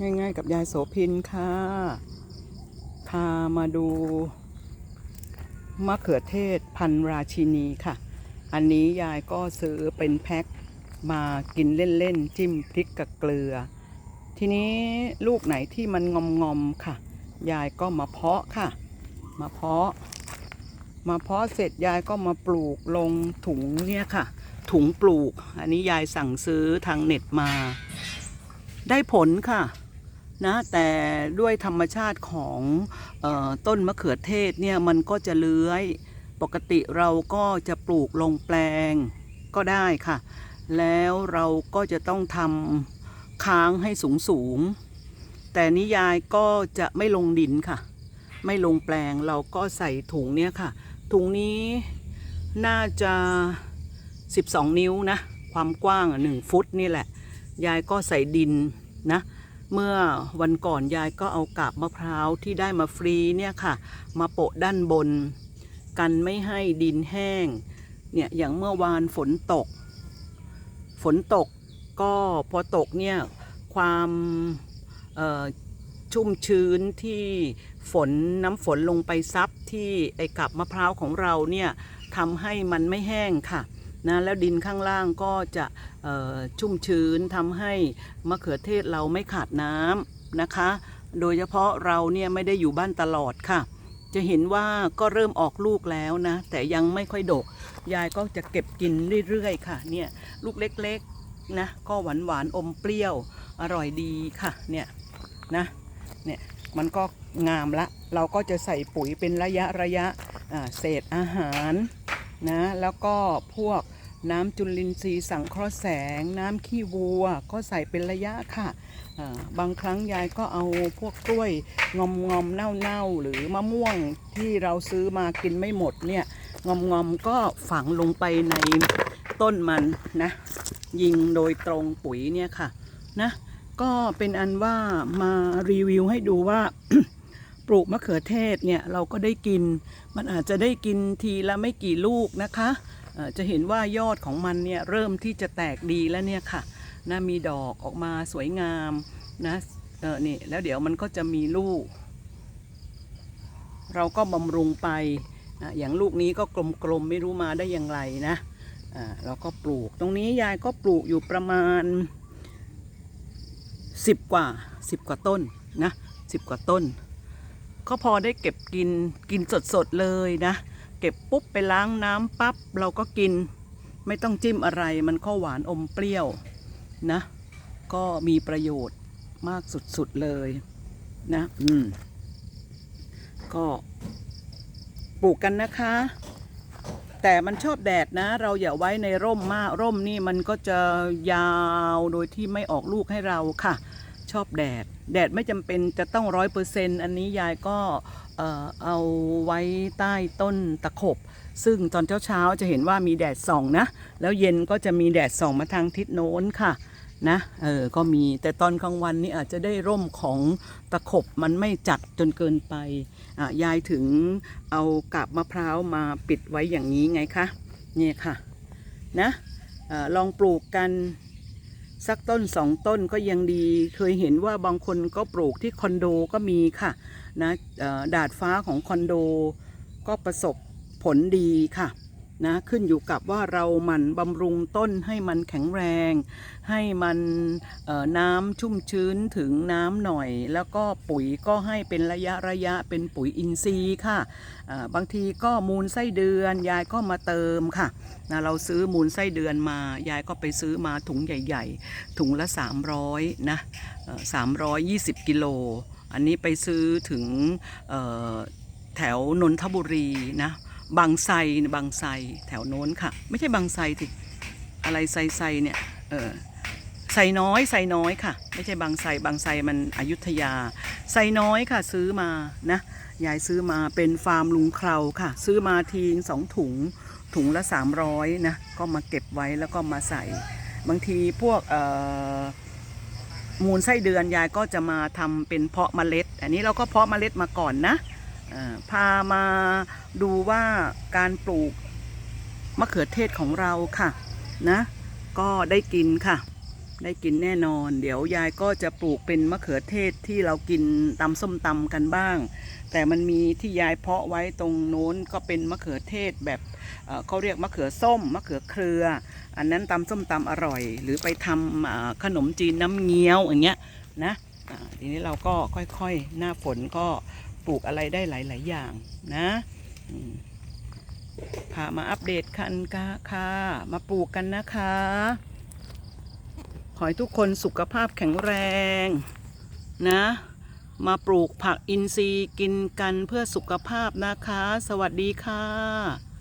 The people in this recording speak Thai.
ง่ายๆ กับยายโสพินค่ะ พามาดูมะเขือเทศพันราชินีค่ะ อันนี้ยายก็ซื้อเป็นแพ็คมากินเล่นๆ จิ้มพริกกับเกลือ ทีนี้ลูกไหนที่มันงอมๆค่ะ ยายก็มาเพาะค่ะ มาเพาะ มาเพาะเสร็จยายก็มาปลูกลงถุงเนี่ยค่ะ ถุงปลูก อันนี้ยายสั่งซื้อทางเน็ตมา ได้ผลค่ะ นะแต่ด้วยธรรมชาติของออต้นมะเขือเทศเนี่ยมันก็จะเลื้อย ปกติเราก็จะปลูกลงแปลงก็ได้ค่ะ แล้วเราก็จะต้องทำค้างให้สูงสูง แต่นิยายก็จะไม่ลงดินค่ะ ไม่ลงแปลงเราก็ใส่ถุงเนี่ยค่ะ ถุงนี้น่าจะ 12 นิ้วนะ ความกว้างหนึ่งฟุตนี่แหละ ยายก็ใส่ดินนะ เมื่อวันก่อนยายก็เอากาบมะพร้าวที่ได้มาฟรีเนี่ยค่ะ มาโปะด้านบน กันไม่ให้ดินแห้ง เนี่ยอย่างเมื่อวานฝนตก ฝนตกก็พอตกเนี่ยความชุ่มชื้นที่ฝนน้ำฝนลงไปซับที่ไอ้กับมะพร้าวของเราเนี่ยทำให้มันไม่แห้งค่ะ นะแล้วดินข้างล่างก็จะชุ่มชื้นทำให้มะเขือเทศเราไม่ขาดน้ำนะคะ โดยเฉพาะเราเนี่ยไม่ได้อยู่บ้านตลอดค่ะ จะเห็นว่าก็เริ่มออกลูกแล้วนะ แต่ยังไม่ค่อยดก ยายก็จะเก็บกินเรื่อยๆค่ะเนี่ยลูกเล็กๆนะก็หวานหวานๆอมเปรี้ยวอร่อยดีค่ะเนี่ยนะเนี่ยมันก็งามละ เราก็จะใส่ปุ๋ยเป็นระยะระยะเศษอาหารนะแล้วก็พวก น้ำจุลินทรีย์สังเคราะห์แสง น้ำขี้วัว ก็ใส่เป็นระยะค่ะ บางครั้งยายก็เอาพวกกล้วยงอมงอมๆเน่าเน่าๆหรือมะม่วงที่เราซื้อมากินไม่หมดเนี่ยงอมงอมๆก็ฝังลงไปในต้นมันนะ ยิงโดยตรงปุ๋ยเนี่ยค่ะนะก็เป็นอันว่ามารีวิวให้ดูว่าปลูกมะเขือเทศเนี่ยเราก็ได้กิน มันอาจจะได้กินทีละไม่กี่ลูกนะคะ จะเห็นว่ายอดของมันเนี่ยเริ่มที่จะแตกดีแล้วเนี่ยค่ะนะมีดอกออกมาสวยงามนะเออนี่แล้วเดี๋ยวมันก็จะมีลูก เราก็บำรุงไปอะอย่างลูกนี้ก็กลมๆไม่รู้มาได้อย่างไรนะอ่าเราก็ปลูกตรงนี้ยายก็ปลูกอยู่ประมาณ 10 กว่า 10 กว่าต้นนะ10 กว่าต้น ก็พอได้เก็บกินกินสดๆเลยนะ เก็บปุ๊บไปล้างน้ำปั๊บเราก็กิน ไม่ต้องจิ้มอะไรมันก็หวานอมเปรี้ยวนะ ก็มีประโยชน์มากสุดๆเลยนะ อืม ก็ปลูกกันนะคะ แต่มันชอบแดดนะ เราอย่าไว้ในร่มมากร่มนี่มันก็จะยาวโดยที่ไม่ออกลูกให้เราค่ะ ชอบแดด แดดไม่จำเป็นจะต้องร้อยเปอร์เซ็นต์อันนี้ยายก็เอาไว้ใต้ต้นตะขบ ซึ่งตอนเช้าๆจะเห็นว่ามีแดดส่องนะ แล้วเย็นก็จะมีแดดส่องมาทางทิศโน้นค่ะนะเออก็มีแต่ตอนกลางวันนี่อาจจะได้ร่มของตะขบมันไม่จัดจนเกินไปอะยายถึงเอากาบมะพร้าวมาปิดไว้อย่างนี้ไงคะเนี่ยค่ะนะออลองปลูกกัน สักต้นสองต้นก็ยังดี เคยเห็นว่าบางคนก็ปลูกที่คอนโดก็มีค่ะนะดาดฟ้าของคอนโดก็ประสบผลดีค่ะ นะขึ้นอยู่กับว่าเราหมันบำรุงต้นให้มันแข็งแรง ให้มันน้ำชุ่มชื้นถึงน้ำหน่อย แล้วก็ปุ๋ยก็ให้เป็นระยะระยะเป็นปุ๋ยอินทรีย์ค่ะบางทีก็มูลไส้เดือนยายก็มาเติมค่ะนะเราซื้อมูลไส้เดือนมายายก็ไปซื้อมาถุงใหญ่ ๆ ถุงละ 300นะสามร้อยยี่สิบกิโล อันนี้ไปซื้อถึงแถวนนทบุรีนะ บางไทรบางไทรแถวโน้นค่ะ ไม่ใช่บางไทรสิอะไรไทรไทรเนี่ยเออไทรน้อยไทรน้อยค่ะ ไม่ใช่บางไทรบางไทรมันอยุธยาไทรน้อยค่ะซื้อมานะยายซื้อมาเป็นฟาร์มลุงเคราค่ะ ซื้อมาทีงสองถุงถุงละ 300นะก็มาเก็บไว้แล้วก็มาใส่ บางทีพวกมูลไส้เดือนยายก็จะมาทำเป็นเพาะเมล็ด อันนี้เราก็เพาะเมล็ดมาก่อนนะ พามาดูว่าการปลูกมะเขือเทศของเราค่ะนะก็ได้กินค่ะ ได้กินแน่นอน เดี๋ยวยายก็จะปลูกเป็นมะเขือเทศที่เรากินตำส้มตำกันบ้าง แต่มันมีที่ยายเพาะไว้ตรงโน้นก็เป็นมะเขือเทศแบบเขาเรียกมะเขือส้ม มะเขือเครือ อันนั้นตำส้มตำอร่อย หรือไปทำขนมจีนน้ำเงี้ยวอย่างเงี้ยนะทีนี้เราก็ค่อยๆ หน้าฝนก็ ปลูกอะไรได้หลาย ๆ อย่างนะพามาอัปเดตกันค่ะค่ะมาปลูกกันนะคะ ขอให้ทุกคนสุขภาพแข็งแรงนะ มาปลูกผักอินทรีย์กินกันเพื่อสุขภาพนะคะ สวัสดีค่ะ